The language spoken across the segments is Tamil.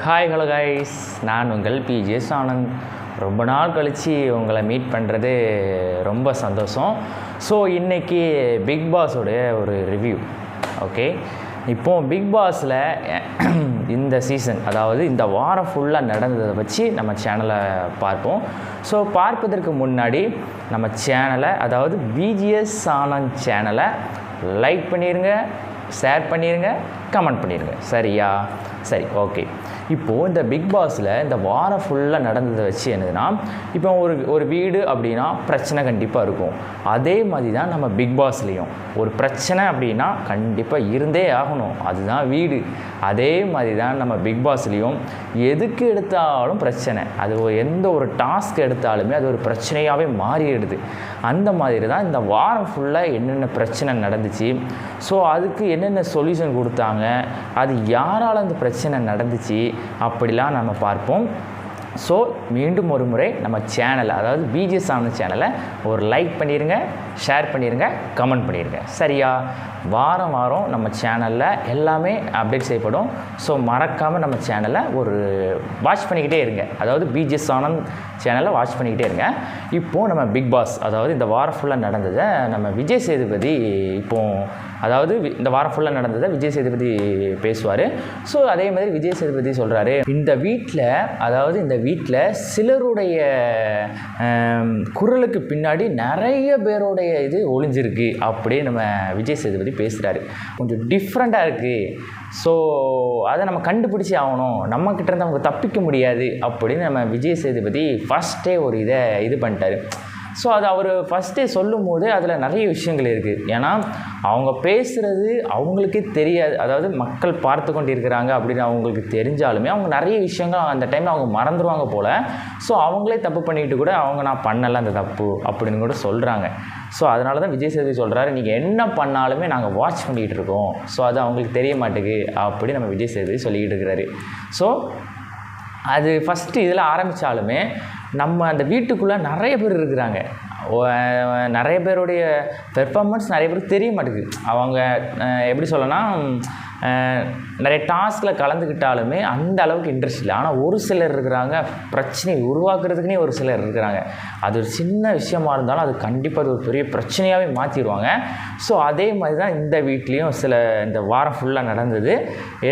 ஹாய் ஹலோ கைஸ் நான் உங்கள் பிஜிஎஸ் ஆனந்த் ரொம்ப நாள் கழித்து உங்களை மீட் பண்ணுறது ரொம்ப சந்தோஷம். ஸோ இன்றைக்கி பிக் பாஸோடைய ஒரு ரிவ்யூ ஓகே இப்போ பிக் பாஸில் இந்த சீசன் அதாவது இந்த வாரம் ஃபுல்லாக நடந்ததை வச்சு நம்ம சேனலை பார்ப்போம். ஸோ பார்ப்பதற்கு முன்னாடி நம்ம சேனலை அதாவது பிஜிஎஸ் ஆனந்த் சேனலை லைக் பண்ணிடுங்க ஷேர் பண்ணிடுங்க கமெண்ட் பண்ணிடுங்க சரியா? சரி ஓகே இப்போது இந்த பிக் பாஸில் இந்த வாரம் ஃபுல்லாக நடந்ததை வச்சு என்னதுன்னா இப்போ ஒரு ஒரு வீடு அப்படின்னா பிரச்சனை கண்டிப்பாக இருக்கும். அதே மாதிரி தான் நம்ம பிக் பாஸ்லேயும் ஒரு பிரச்சனை அப்படின்னா கண்டிப்பாக இருந்தே ஆகணும். அதுதான் வீடு. அதே மாதிரி தான் நம்ம பிக் பாஸ்லேயும் எதுக்கு எடுத்தாலும் பிரச்சனை. அது எந்த ஒரு டாஸ்க் எடுத்தாலுமே அது ஒரு பிரச்சனையாகவே மாறிடுது. அந்த மாதிரி தான் இந்த வாரம் ஃபுல்லாக என்னென்ன பிரச்சனை நடந்துச்சு. ஸோ அதுக்கு என்னென்ன சொல்யூஷன் கொடுத்தாங்க? அது யாரால் அந்த பிரச்சனை நடந்துச்சு? அப்படிலாம் நம்ம பார்ப்போம். ஸோ மீண்டும் ஒரு முறை நம்ம சேனலை அதாவது பிஜிஎஸ் ஆனந்த் சேனலை ஒரு லைக் பண்ணிடுங்க ஷேர் பண்ணிடுங்க கமெண்ட் பண்ணிடுங்க சரியா? வாரம் வாரம் நம்ம சேனலில் எல்லாமே அப்டேட் செய்யப்படும். ஸோ மறக்காமல் நம்ம சேனலை ஒரு வாட்ச் பண்ணிக்கிட்டே இருங்க. அதாவது பிஜிஎஸ் ஆனந்த் சேனலை வாட்ச் பண்ணிக்கிட்டே இருங்க. இப்போது நம்ம பிக் பாஸ் அதாவது இந்த வாரம் ஃபுல்லாக நடந்ததை நம்ம விஜய் சேதுபதி இப்போது அதாவது இந்த வாரம் ஃபுல்லாக நடந்ததை விஜய் சேதுபதி பேசுவார். ஸோ அதே மாதிரி விஜய் சேதுபதி சொல்கிறாரு இந்த வீட்டில் அதாவது இந்த வீட்டில் சிலருடைய குரலுக்கு பின்னாடி நிறைய பேருடைய இது ஒளிஞ்சிருக்கு அப்படியே நம்ம விஜய் சேதுபதி பேசுகிறாரு கொஞ்சம் டிஃப்ரெண்ட்டாக இருக்குது ஸோ அதை நம்ம கண்டுபிடிச்சி ஆகணும். நம்மக்கிட்ட இருந்து அவங்க தப்பிக்க முடியாது அப்படின்னு நம்ம விஜய் சேதுபதி ஃபஸ்ட்டே ஒரு இதை இது பண்ணிட்டாரு. ஸோ அது அவர் ஃபஸ்ட்டே சொல்லும் போது அதில் நிறைய விஷயங்கள் இருக்குது ஏன்னா அவங்க பேசுகிறது அவங்களுக்கே தெரியாது. அதாவது மக்கள் பார்த்து கொண்டு இருக்கிறாங்க அப்படின்னு அவங்களுக்கு தெரிஞ்சாலுமே அவங்க நிறைய விஷயங்கள் அந்த டைமில் அவங்க மறந்துடுவாங்க போல். ஸோ அவங்களே தப்பு பண்ணிக்கிட்டு கூட அவங்க நான் பண்ணலை அந்த தப்பு அப்படின்னு கூட சொல்கிறாங்க ஸோ அதனால தான் விஜய் சேதுபதி சொல்கிறாரு நீங்கள் என்ன பண்ணாலுமே நாங்கள் வாட்ச் பண்ணிகிட்டு இருக்கோம். ஸோ அது அவங்களுக்கு தெரிய மாட்டேங்குது. அப்படி நம்ம விஜய் சேதுபதி சொல்லிக்கிட்டு இருக்கிறாரு. ஸோ அது ஃபஸ்ட்டு இதில் ஆரம்பித்தாலுமே நம்ம அந்த வீட்டுக்குள்ளே நிறைய பேர் இருக்கிறாங்க. நிறைய பேருடைய பெர்ஃபார்மன்ஸ் நிறைய பேருக்கு தெரிய மாட்டேங்குது. அவங்க எப்படி சொல்லனா நிறைய டாஸ்கில் கலந்துக்கிட்டாலுமே அந்த அளவுக்கு இன்ட்ரெஸ்ட் இல்லை. ஆனால் ஒரு சிலர் இருக்கிறாங்க பிரச்சனை உருவாக்குறதுக்குனே ஒரு சிலர் இருக்கிறாங்க. அது ஒரு சின்ன விஷயமா இருந்தாலும் அது கண்டிப்பாக அது ஒரு பெரிய பிரச்சனையாகவே மாற்றிடுவாங்க ஸோ அதே மாதிரி தான் இந்த வீட்லேயும் சில இந்த வாரம் ஃபுல்லாக நடந்தது.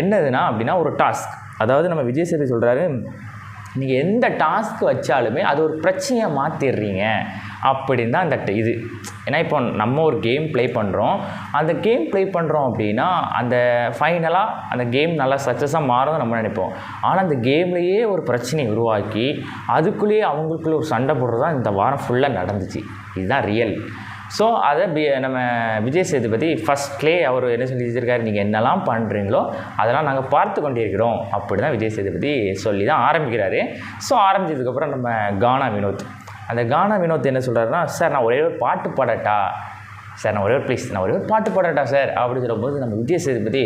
என்னதுன்னா அப்படின்னா ஒரு டாஸ்க் அதாவது நம்ம விஜய் சேது சொல்கிறாரு நீங்கள் எந்த டாஸ்க் வச்சாலுமே அது ஒரு பிரச்சனையாக மாற்றிடுறீங்க அப்படின்னு தான் அந்த இது. ஏன்னா இப்போ நம்ம ஒரு கேம் ப்ளே பண்ணுறோம் அந்த கேம் ப்ளே பண்ணுறோம் அப்படின்னா அந்த ஃபைனலாக அந்த கேம் நல்லா சக்ஸஸாக மாறும் நம்ம நினைப்போம். ஆனால் அந்த கேம்லேயே ஒரு பிரச்சனையை உருவாக்கி அதுக்குள்ளேயே அவங்களுக்குள்ளே ஒரு சண்டை போடுறது தான் இந்த வாரம் ஃபுல்லாக நடந்துச்சு. இதுதான் ரியல் ஸோ அதை பி நம்ம விஜய் சேதுபதி ஃபஸ்ட்லே அவர் என்ன சொல்லி வச்சிருக்காரு நீங்கள் என்னெல்லாம் பண்ணுறீங்களோ அதெல்லாம் நாங்கள் பார்த்து கொண்டிருக்கிறோம் அப்படி தான் விஜய் சேதுபதி சொல்லி தான் ஆரம்பிக்கிறாரு. ஸோ ஆரம்பிச்சதுக்கப்புறம் நம்ம கானா வினோத். அந்த கானா வினோத் என்ன சொல்கிறாருன்னா சார் நான் ஒரே ஒரு பாட்டு பாடட்டா? சார் நான் ஒரே ஒரு ப்ளீஸ் நான் ஒரே ஒரு பாட்டு பாடட்டா சார் அப்படின்னு சொல்லும்போது நம்ம விஜய் சேதுபதி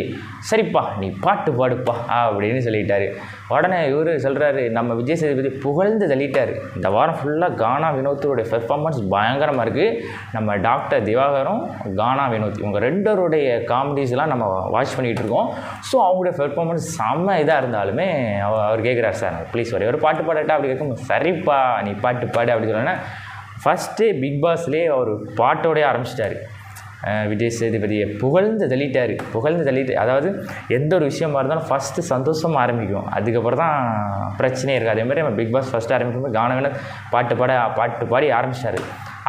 சரிப்பா நீ பாட்டு பாடுப்பா அப்படின்னு சொல்லிட்டாரு. உடனே இவர் சொல்கிறாரு நம்ம விஜய் சேதுபதி புகழ்ந்து தள்ளிட்டார். இந்த வாரம் ஃபுல்லாக கானா வினோத்தோடைய பெர்ஃபார்மன்ஸ் பயங்கரமாக இருக்குது நம்ம டாக்டர் திவாகரும் கானா வினோத் இவங்க ரெண்டருடைய காமெடிஸ்லாம் நம்ம வாட்ச் பண்ணிகிட்டு இருக்கோம். ஸோ அவங்களுடைய பெர்ஃபார்மன்ஸ் செம்ம இதாக இருந்தாலுமே அவர் கேட்குறாரு சார் ப்ளீஸ் ஒரே ஒரு பாட்டு பாடட்டா அப்படி கேட்கும் சரிப்பா நீ பாட்டு பாடு அப்படின்னு சொல்லணுன்னா ஃபஸ்ட்டு பிக் பாஸ்லேயே அவர் பாட்டோடய ஆரம்பிச்சிட்டாரு. விஜய் சேதுபதியை புகழ்ந்து தள்ளிட்டார். புகழ்ந்து தள்ளிட்டு அதாவது எந்த ஒரு விஷயமா இருந்தாலும் ஃபஸ்ட்டு சந்தோஷமாக ஆரம்பிக்கும். அதுக்கப்புறம் தான் பிரச்சனையே இருக்குது அதே மாதிரி நம்ம பிக் பாஸ் ஃபஸ்ட்டு ஆரம்பிக்கும்போது கானவேல பாட்டு பாட பாட்டு பாடி ஆரம்பிச்சிட்டாரு.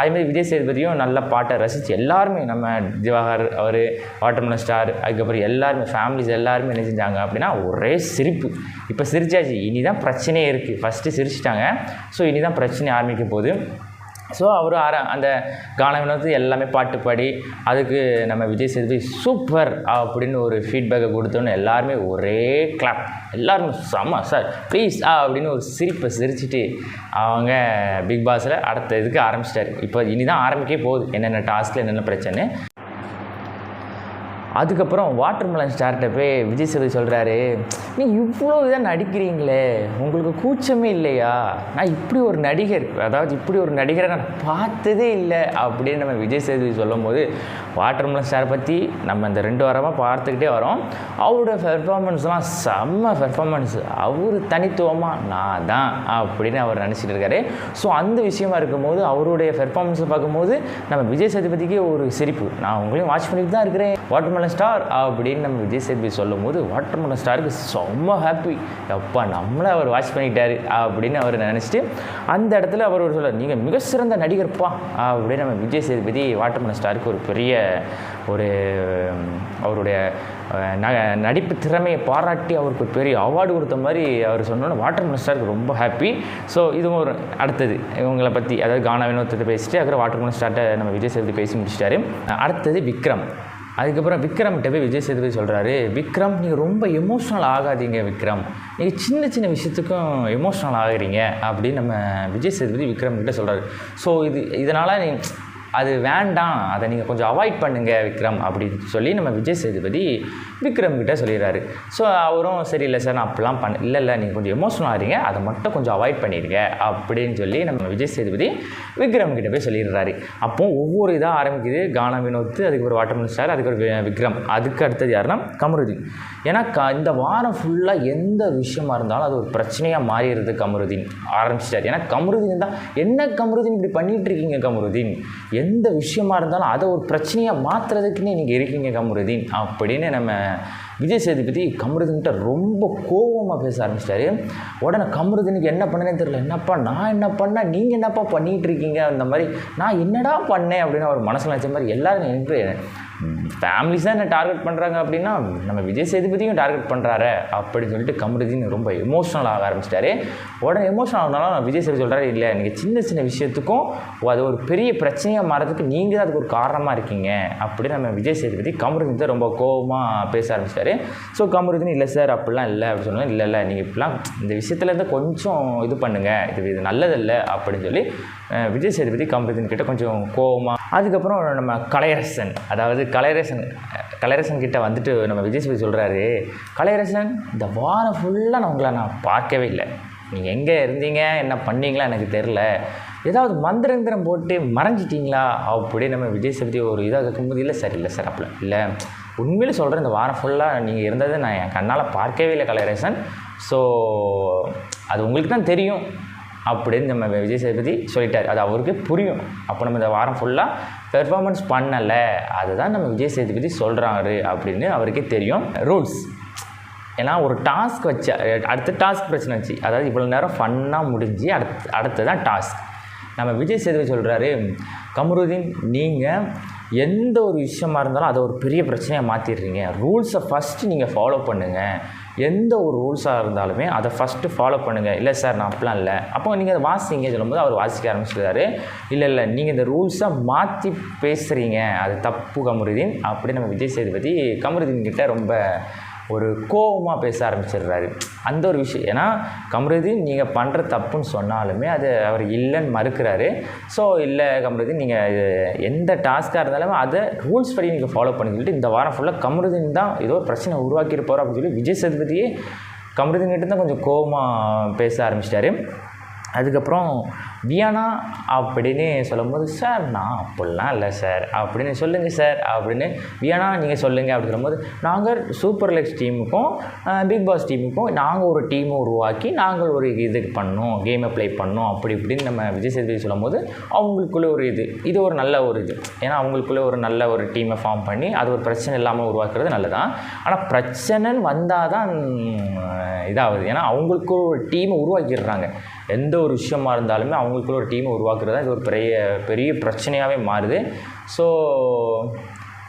அதேமாதிரி விஜய் சேதுபதியும் நல்ல பாட்டை ரசித்து எல்லாருமே நம்ம திவாகர் அவர் வாட்டர்மலன் ஸ்டார் அதுக்கப்புறம் எல்லாருமே ஃபேமிலிஸ் எல்லாருமே என்ன செஞ்சாங்க அப்படின்னா ஒரே சிரிப்பு. இப்போ சிரிச்சாச்சு. இனி தான் பிரச்சனையே இருக்குது ஃபஸ்ட்டு சிரிச்சிட்டாங்க. ஸோ இனி தான் பிரச்சனை ஆரம்பிக்கும் போது ஸோ அவர் ஆர அந்த கான வினோத்து எல்லாமே பாட்டு பாடி அதுக்கு நம்ம விஜய் சேதுபதி சூப்பர் அப்படின்னு ஒரு ஃபீட்பேக்கை கொடுத்தோன்னு எல்லாருமே ஒரே கிளாப் எல்லாருமே செம்ம சார் ப்ளீஸ் ஆ அப்படின்னு ஒரு சிரிப்பை சிரிச்சிட்டு அவங்க பிக் பாஸில் அடுத்த இதுக்கு ஆரம்பிச்சிட்டாரு. இப்போ இனி தான் ஆரம்பிக்கே போகுது. என்னென்ன டாஸ்கில் என்னென்ன பிரச்சனை. அதுக்கப்புறம் வாட்டர்மெலன் ஸ்டார்ட்ட போய் விஜய் சேதுபதி சொல்கிறாரு நீ இவ்வளோ இதாக நடிக்கிறீங்களே உங்களுக்கு கூச்சமே இல்லையா? நான் இப்படி ஒரு நடிகர் அதாவது இப்படி ஒரு நடிகரை நான் பார்த்ததே இல்லை. அப்படின்னு நம்ம விஜய் சேதுபதி சொல்லும் போது வாட்டர்மெலன் ஸ்டார் பற்றி நம்ம இந்த ரெண்டு வாரமாக பார்த்துக்கிட்டே வரோம். அவரோட பெர்ஃபார்மன்ஸ்லாம் செம்ம பெர்ஃபார்மன்ஸ் அவர் தனித்துவமாக நான் தான் அப்படின்னு அவர் நினச்சிட்டு இருக்காரு. ஸோ அந்த விஷயமா இருக்கும்போது அவருடைய பெர்ஃபார்மன்ஸை பார்க்கும்போது நம்ம விஜய் சேதுபதிக்கே ஒரு சிரிப்பு. நான் உங்களையும் வாட்ச் பண்ணிட்டு தான் இருக்கிறேன். வாட்டர்மலன் ஸ்டார் அப்படின்னு நம்ம விஜய் சேதுபதி சொல்லும் போது வாட்டர்மலன் ஸ்டாருக்கு செம்ம ஹாப்பி எப்பா நம்மளை அவர் வாட்ச் பண்ணிட்டாரு அப்படின்னு அவர் நினச்சிட்டு அந்த இடத்துல அவர் ஒரு சொல்ல நீங்கள் மிக சிறந்த நடிகர்ப்பா அப்படின்னு நம்ம விஜய் சேதுபதி வாட்டர்மலன் ஸ்டாருக்கு ஒரு பெரிய ஒரு அவருடைய ந நடிப்பு திறமையை பாராட்டி அவருக்கு ஒரு பெரிய அவார்டு கொடுத்த மாதிரி அவர் சொன்னோன்னே வாட்டர் மினிஸ்டருக்கு ரொம்ப ஹாப்பி ஸோ இதுவும் ஒரு அடுத்தது. இவங்களை பற்றி அதாவது கானா வினோத்திட்ட பேசிட்டு அப்புறம் வாட்டர் மினிஸ்டர்ட்ட நம்ம விஜய் சேதுபதி பேசி முடிச்சிட்டாரு. அடுத்தது விக்ரம். அதுக்கப்புறம் விக்ரம்கிட்ட போய் விஜய் சேதுபதி சொல்கிறாரு விக்ரம் நீங்கள் ரொம்ப எமோஷ்னல் ஆகாதீங்க விக்ரம். நீங்கள் சின்ன சின்ன விஷயத்துக்கும் எமோஷ்னல் ஆகுறீங்க. அப்படின்னு நம்ம விஜய் சேதுபதி விக்ரம் கிட்டே சொல்கிறாரு ஸோ இது இதனால் நீ அது வேண்டாம். அதை நீங்கள் கொஞ்சம் அவாய்ட் பண்ணுங்கள் விக்ரம் அப்படின்னு சொல்லி நம்ம விஜய் சேதுபதி விக்ரம் கிட்டே சொல்லிடுறாரு. ஸோ அவரும் சரி இல்லை சார் நான் அப்படிலாம் பண்ண இல்லை இல்லை நீங்கள் கொஞ்சம் எமோஷனல் ஆகிறீங்க அதை மட்டும் கொஞ்சம் அவாய்ட் பண்ணிடுங்க அப்படின்னு சொல்லி நம்ம விஜய் சேதுபதி விக்ரம் கிட்டே போய் சொல்லிடுறாரு. அப்போ ஒவ்வொரு இதாக ஆரம்பிக்குது. கானா வினோத் அதுக்கு ஒரு வாட்டர் ஸ்டார் அதுக்கு ஒரு விக்ரம். அதுக்கு அடுத்தது யாருன்னா கமருதீன். ஏன்னா க இந்த வாரம் ஃபுல்லாக எந்த விஷயமா இருந்தாலும் அது ஒரு பிரச்சனையாக மாறிடுது கமருதீன். ஆரம்பிச்சிட்டார். ஏன்னா கமருதீன் தான் என்ன கமருதீன் இப்படி பண்ணிகிட்ருக்கீங்க இருக்கீங்க கமருதீன்? எந்த விஷயமா இருந்தாலும் அதை ஒரு பிரச்சனையாக மாற்றுறதுக்குன்னே நீங்கள் இருக்கீங்க கமருதீன். அப்படின்னு நம்ம விஜய் சேதுபதி கமருதீன்கிட்ட ரொம்ப கோவமாக பேச ஆரம்பிச்சிட்டாரு. உடனே கமருதீனுக்கு என்ன பண்ணனே தெரியல. என்னப்பா நான் என்ன பண்ணால் நீங்கள் என்னப்பா பண்ணிகிட்டு இருக்கீங்க? அந்த மாதிரி நான் என்னடா பண்ணேன் அப்படின்னு அவர் மனசில் நினச்ச மாதிரி எல்லோரும் எனக்கு ஃபேமிலிஸ் தான் என்ன டார்கெட் பண்ணுறாங்க அப்படின்னா நம்ம விஜய் சேதுபதியும் டார்கெட் பண்ணுறாரு அப்படின்னு சொல்லிட்டு கமருதீன் ரொம்ப எமோஷனல் ஆக ஆரம்பிச்சிட்டாரு. உடனே எமோஷனல் ஆனாலும் விஜய் சேது சொல்கிறாரு இல்லை நீங்கள் சின்ன சின்ன விஷயத்துக்கும் அது ஒரு பெரிய பிரச்சனையாக மாறதுக்கு நீங்கள் தான் அதுக்கு ஒரு காரணமாக இருக்கீங்க. அப்படின்னு நம்ம விஜய் சேதுபதி கமருதீன் தான் ரொம்ப கோவமாக பேச ஆரம்பிச்சிட்டாரு. ஸோ கமருதீன் இல்லை சார் அப்படிலாம் இல்லை அப்படின்னு சொன்னாங்க இல்லை இல்லை நீங்கள் இப்படிலாம் இந்த விஷயத்துல இருந்து கொஞ்சம் இது பண்ணுங்கள் இது இது நல்லதில்லை அப்படின்னு சொல்லி விஜய் சேதுபதி கமருதீன் கிட்ட கொஞ்சம் கோவமாக அதுக்கப்புறம் நம்ம கலையரசன் அதாவது கலையரசன் கலையரசன் கிட்ட வந்துட்டு நம்ம விஜய் சேதுபதி சொல்கிறாரு கலையரசன் இந்த வாரம் ஃபுல்லாக நான் உங்களை நான் பார்க்கவே இல்லை. நீங்கள் எங்கே இருந்தீங்க? என்ன பண்ணீங்களா? எனக்கு தெரில ஏதாவது மந்திரந்திரம் போட்டு மறைஞ்சிட்டிங்களா? அப்படி நம்ம விஜய் சேதுபதி ஒரு இதாக கேட்கும்போது இல்லை சார் இல்லை சார் அப்படி இல்லை. உண்மையிலே சொல்கிறேன் இந்த வாரம் ஃபுல்லாக நீங்கள் இருந்ததை நான் என் கண்ணால் பார்க்கவே இல்லை கலரேசன் ஸோ அது உங்களுக்கு தான் தெரியும் அப்படின்னு நம்ம விஜய் சேதுபதி சொல்லிட்டார். அது அவருக்கு புரியும். அப்போ நம்ம இந்த வாரம் ஃபுல்லாக பெர்ஃபார்மன்ஸ் பண்ணலை. அதுதான் நம்ம விஜய் சேதுபதி சொல்கிறாரு அப்படின்னு அவருக்கே தெரியும். ரூல்ஸ் ஏன்னா ஒரு டாஸ்க் வச்சு அடுத்த டாஸ்க் பிரச்சனை வச்சு அதாவது இவ்வளோ நேரம் ஃபன்னாக முடிஞ்சு அடுத்து அடுத்து தான் டாஸ்க் நம்ம விஜய் சேதுபதி சொல்கிறாரு கமருதீன் நீங்கள் எந்த ஒரு விஷயமா இருந்தாலும் அதை ஒரு பெரிய பிரச்சனையாக மாற்றிடுறீங்க ரூல்ஸை ஃபஸ்ட்டு நீங்கள் ஃபாலோ பண்ணுங்கள் எந்த ஒரு ரூல்ஸாக இருந்தாலுமே அதை ஃபஸ்ட்டு ஃபாலோ பண்ணுங்கள் இல்லை சார் நான் அப்படிலாம் இல்லை. அப்போ நீங்கள் அதை வாசிங்க சொல்லும்போது அவர் வாசிக்க ஆரம்பிச்சிருக்காரு இல்லை இல்லை நீங்கள் இந்த ரூல்ஸை மாற்றி பேசுகிறீங்க அது தப்பு கமருதீன். அப்படி நம்ம விஜய் சேதுபதி கமருதீன் கிட்டே ரொம்ப ஒரு கோவமாக பேச ஆரம்பிச்சிடுறாரு. அந்த ஒரு விஷயம் ஏன்னா கமருதீன் நீங்கள் பண்ணுற தப்புன்னு சொன்னாலுமே அது அவர் இல்லைன்னு மறுக்கிறாரு. ஸோ இல்லை கமருதீன் நீங்கள் எந்த டாஸ்க்காக இருந்தாலும் அதை ரூல்ஸ் படி நீங்கள் ஃபாலோ பண்ணி சொல்லிட்டு இந்த வாரம் ஃபுல்லாக கமருதீன் தான் ஏதோ ஒரு பிரச்சனை உருவாக்கியிருப்பார் அப்படின்னு சொல்லி விஜய் சேதுபதியே கமருதீன் கிட்ட தான் கொஞ்சம் கோவமாக பேச ஆரம்பிச்சிட்டாரு. அதுக்கப்புறம் வியானா அப்படின்னு சொல்லும்போது சார் நான் அப்படிலாம் இல்லை சார். அப்படின்னு சொல்லுங்கள் சார். அப்படின்னு வியானா நீங்கள் சொல்லுங்கள் அப்படின்னு சொல்லும்போது நாங்கள் சூப்பர் லெக்ஸ் டீமுக்கும் பிக் பாஸ் டீமுக்கும் நாங்கள் ஒரு டீமை உருவாக்கி நாங்கள் ஒரு இது பண்ணோம் கேமை ப்ளே பண்ணோம். அப்படி இப்படின்னு நம்ம விஜய் சேதுபதி சொல்லும்போது அவங்களுக்குள்ளே ஒரு இது. இது ஒரு நல்ல ஒரு இது. ஏன்னா அவங்களுக்குள்ளே ஒரு நல்ல ஒரு டீமை ஃபார்ம் பண்ணி அது ஒரு பிரச்சனை இல்லாமல் உருவாக்குறது நல்லதான் ஆனால் பிரச்சனைன்னு வந்தால் தான் இதாகுது. ஏன்னா அவங்களுக்கு ஒரு டீமை உருவாக்கிடுறாங்க. எந்த ஒரு விஷயமா இருந்தாலுமே அவங்களுக்குள்ள ஒரு டீமை உருவாக்குறது தான் இது ஒரு பெரிய பெரிய பிரச்சனையாகவே மாறுது. ஸோ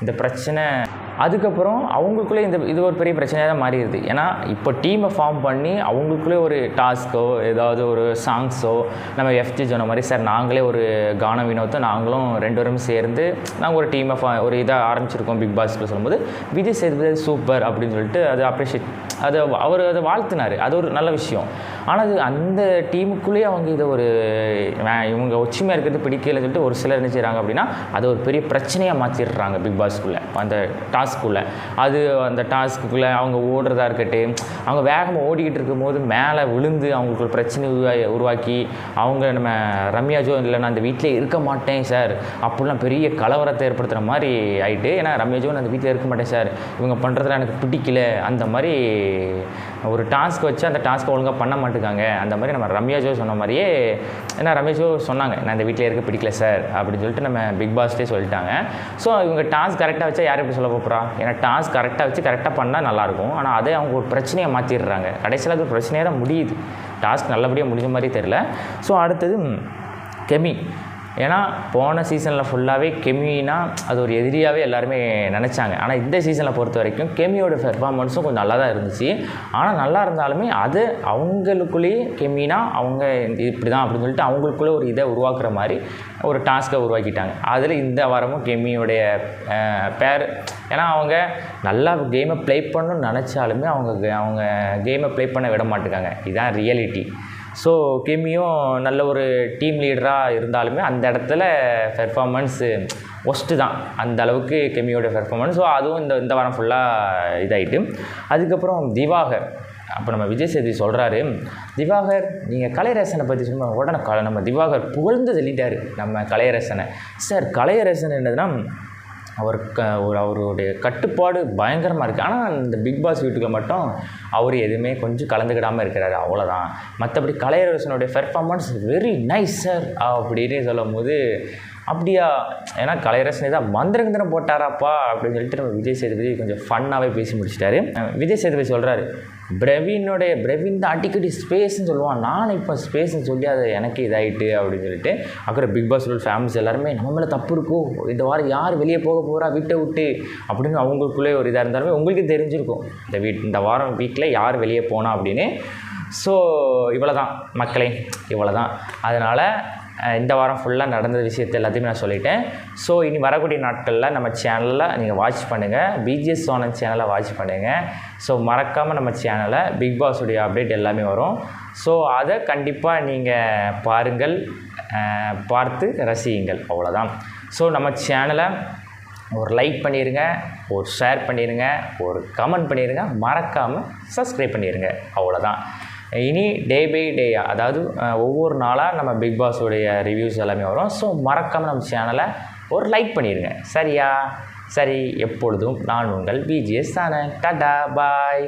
இந்த பிரச்சனை அதுக்கப்புறம் அவங்களுக்குள்ளே இந்த இது ஒரு பெரிய பிரச்சனையாக தான் மாறிடுது. ஏன்னா இப்போ டீமை ஃபார்ம் பண்ணி அவங்களுக்குள்ளே ஒரு டாஸ்க்கோ ஏதாவது ஒரு சாங்ஸோ நம்ம எஃப்ஜி சொன்ன மாதிரி சார் நாங்களே ஒரு கான வினோத்தை நாங்களும் ரெண்டு பேரும் சேர்ந்து நாங்கள் ஒரு டீமை ஃபா ஒரு இதாக ஆரம்பிச்சிருக்கோம் பிக் பாஸ்க்கு சொல்லும்போது விஜய் சேதுபதி சூப்பர் அப்படின்னு சொல்லிட்டு அது அப்ரிஷியேட் அதை அவர் அதை வாழ்த்தினார். அது ஒரு நல்ல விஷயம். ஆனால் அது அந்த டீமுக்குள்ளேயே அவங்க இதை ஒரு இவங்க ஒற்றுமையாக இருக்கிறது பிடிக்கலைன்னு சொல்லிட்டு ஒரு சிலர் என்ன செய்கிறாங்க அப்படின்னா அதை ஒரு பெரிய பிரச்சனையாக மாற்றிடுறாங்க பிக் பாஸ்க்குள்ளே அந்த டாஸ்க் டாஸ்க்குள்ளே. அது அந்த டாஸ்க்குள்ளே அவங்க ஓடுறதா இருக்கட்டும் அவங்க வேகமாக ஓடிக்கிட்டு இருக்கும்போது மேலே விழுந்து அவங்களுக்கு ஒரு பிரச்சனை உருவாக்கி அவங்க நம்ம ரம்யா ஜோ இல்லை நான் அந்த வீட்டிலே இருக்க மாட்டேன் சார். அப்படிலாம் பெரிய கலவரத்தை ஏற்படுத்துகிற மாதிரி ஆயிட்டு ஏன்னா ரம்யா ஜோ நான் அந்த வீட்டில் இருக்க மாட்டேன் சார். இவங்க பண்ணுறதுல எனக்கு பிடிக்கல. அந்த மாதிரி ஒரு டாஸ்க் வச்சு அந்த டாஸ்க்கை ஒழுங்காக பண்ண மாட்டேங்காங்க அந்த மாதிரி நம்ம ரம்யா ஜோ சொன்ன மாதிரியே ஏன்னா ரம்யா ஜோ சொன்னாங்க நான் இந்த வீட்டில் இருக்க பிடிக்கல சார் அப்படின்னு சொல்லிட்டு நம்ம பிக் பாஸ்லேயே சொல்லிட்டாங்க. ஸோ இவங்க டாஸ்க் கரெக்டாக வச்சா யார் எப்படி சொல்ல போகிறா ஏன்னா டாஸ்க் கரெக்டாக வச்சு கரெக்டாக பண்ணால் நல்லாயிருக்கும். ஆனால் அதே அவங்க ஒரு பிரச்சனையை மாற்றிடுறாங்க கடைசியில் அது ஒரு பிரச்சனையாக தான் முடியுது. டாஸ்க் நல்லபடியாக முடிஞ்ச மாதிரி தெரில ஸோ அடுத்தது கெமி. ஏன்னா போன சீசனில் ஃபுல்லாகவே கெமினா அது ஒரு எதிரியாகவே எல்லாருமே நினச்சாங்க. ஆனால் இந்த சீசனில் பொறுத்த வரைக்கும் கெமியோட பெர்ஃபார்மன்ஸும் கொஞ்சம் நல்லா தான் இருந்துச்சு. ஆனால் நல்லா இருந்தாலுமே அது அவங்களுக்குள்ளேயே கெமினா அவங்க இப்படி தான் அப்படின்னு சொல்லிட்டு அவங்களுக்குள்ளே ஒரு இதை உருவாக்குற மாதிரி ஒரு டாஸ்க்கை உருவாக்கிட்டாங்க. அதில் இந்த வாரமும் கெமியோடைய பேர் ஏன்னா அவங்க நல்லா கேமை ப்ளே பண்ணணும்னு நினச்சாலுமே அவங்க அவங்க கேமை ப்ளே பண்ண விட மாட்டேங்காங்க இதுதான் ரியாலிட்டி ஸோ கிமியும் நல்ல ஒரு டீம் லீடராக இருந்தாலுமே அந்த இடத்துல பெர்ஃபார்மன்ஸு ஒஸ்ட்டு தான். அந்த அளவுக்கு கெமியோட பெர்ஃபார்மன்ஸ் ஸோ அதுவும் இந்த இந்த வாரம் ஃபுல்லாக இதாயிட்டு. அதுக்கப்புறம் திவாகர். அப்போ நம்ம விஜய் சேதி சொல்கிறாரு திவாகர் நீங்கள் கலையரசனை பற்றி சொல்லுமா உடனே க நம்ம திவாகர் புகழ்ந்து சொல்லிட்டாரு நம்ம கலையரசனை. சார் கலையரசன் என்னதுன்னா அவர் க ஒரு அவருடைய கட்டுப்பாடு பயங்கரமாக இருக்குது ஆனால் இந்த பிக் பாஸ் வீட்டுக்கு மட்டும் அவர் எதுவுமே கொஞ்சம் கலந்துக்கிடாமல் இருக்கிறாரு. அவ்வளோதான் மற்றபடி கலையரசனுடைய பெர்ஃபார்மன்ஸ் வெரி நைஸ் சார் அப்படின்னு சொல்லும் போது அப்படியா? ஏன்னா கலையரசன் ஏதாவது மந்திரங்கிந்திரம் போட்டாராப்பா அப்படின்னு சொல்லிட்டு நம்ம விஜய் சேதுபதி கொஞ்சம் ஃபன்னாகவே பேசி முடிச்சிட்டாரு. விஜய் சேதுபதி சொல்கிறாரு பிரவீனுடைய பிரவீன் தான் அடிக்கடி ஸ்பேஸ்ன்னு சொல்லுவான். நான் இப்போ ஸ்பேஸ்ன்னு சொல்லி அது எனக்கு இதாயிட்டு அப்படின்னு சொல்லிட்டு அப்புறம் பிக் பாஸ் ரூல் ஃபேமிலிஸ் எல்லாருமே நம்ம மேலே தப்பு இருக்கோ? இந்த வாரம் யார் வெளியே போக போகிறா வீட்டை விட்டு? அப்படின்னு அவங்களுக்குள்ளே ஒரு இதாக இருந்தாலுமே உங்களுக்கு தெரிஞ்சிருக்கும். இந்த வீட் இந்த வாரம் வீட்டில் யார் வெளியே போனா அப்படின்னு. ஸோ இவ்வளோ தான் மக்களே இவ்வளோ தான் அதனால் இந்த வாரம் ஃபுல்லாக நடந்த விஷயத்தை எல்லாத்தையுமே நான் சொல்லிட்டேன். ஸோ இனி வரக்கூடிய நாட்களில் நம்ம சேனலில் நீங்கள் வாட்ச் பண்ணுங்கள் பிஜிஎஸ் சோனன் சேனலை வாட்ச் பண்ணுங்கள் ஸோ மறக்காமல் நம்ம சேனலை பிக் பாஸுடைய அப்டேட் எல்லாமே வரும். ஸோ அதை கண்டிப்பாக நீங்கள் பாருங்கள் பார்த்து ரசியுங்கள். அவ்வளோதான் ஸோ நம்ம சேனலை ஒரு லைக் பண்ணிடுங்க ஒரு ஷேர் பண்ணிடுங்க ஒரு கமெண்ட் பண்ணிடுங்க மறக்காமல் சப்ஸ்கிரைப் பண்ணிடுங்க அவ்வளோதான் இனி டே பை டே அதாவது ஒவ்வொரு நாளாக நம்ம பிக் பாஸுடைய ரிவ்யூஸ் எல்லாமே வரும். ஸோ மறக்காமல் நம்ம சேனலை ஒரு லைக் பண்ணிடுங்க சரியா? சரி எப்பொழுதும் நான் உங்கள் பிஜிஎஸ் தானே டாடா பாய்